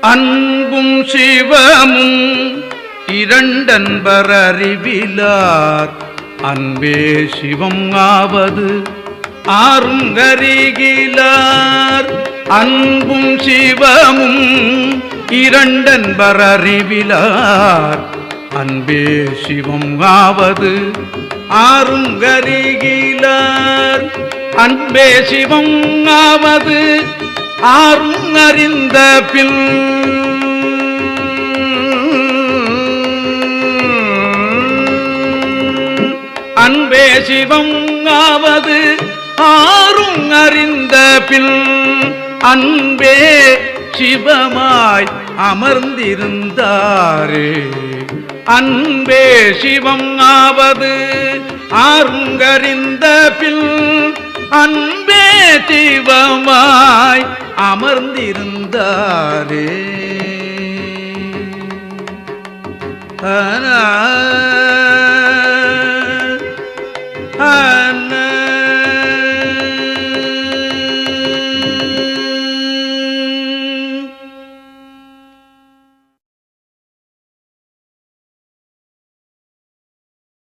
அன்பும் சிவமும் இரண்டன்பர் அறிவிலார். அன்பே சிவம் ஆவது ஆறும் கரிகிலார் அன்பும் சிவமும் இரண்டன்பர் அறிவிலார். அன்பே சிவம் ஆவது ஆறும் கரிகிலார் அன்பே சிவம் ஆவது ஆறும் அறிந்த பின் அன்பே சிவம் ஆவது ஆறும் அறிந்த பின் அன்பே சிவமாய் அமர்ந்திருந்தாரே. அன்பே சிவம் ஆவது ஆறுங்கறிந்த பின் அன்பே தெய்வமாய் அமர்ந்திருந்தாரே. அன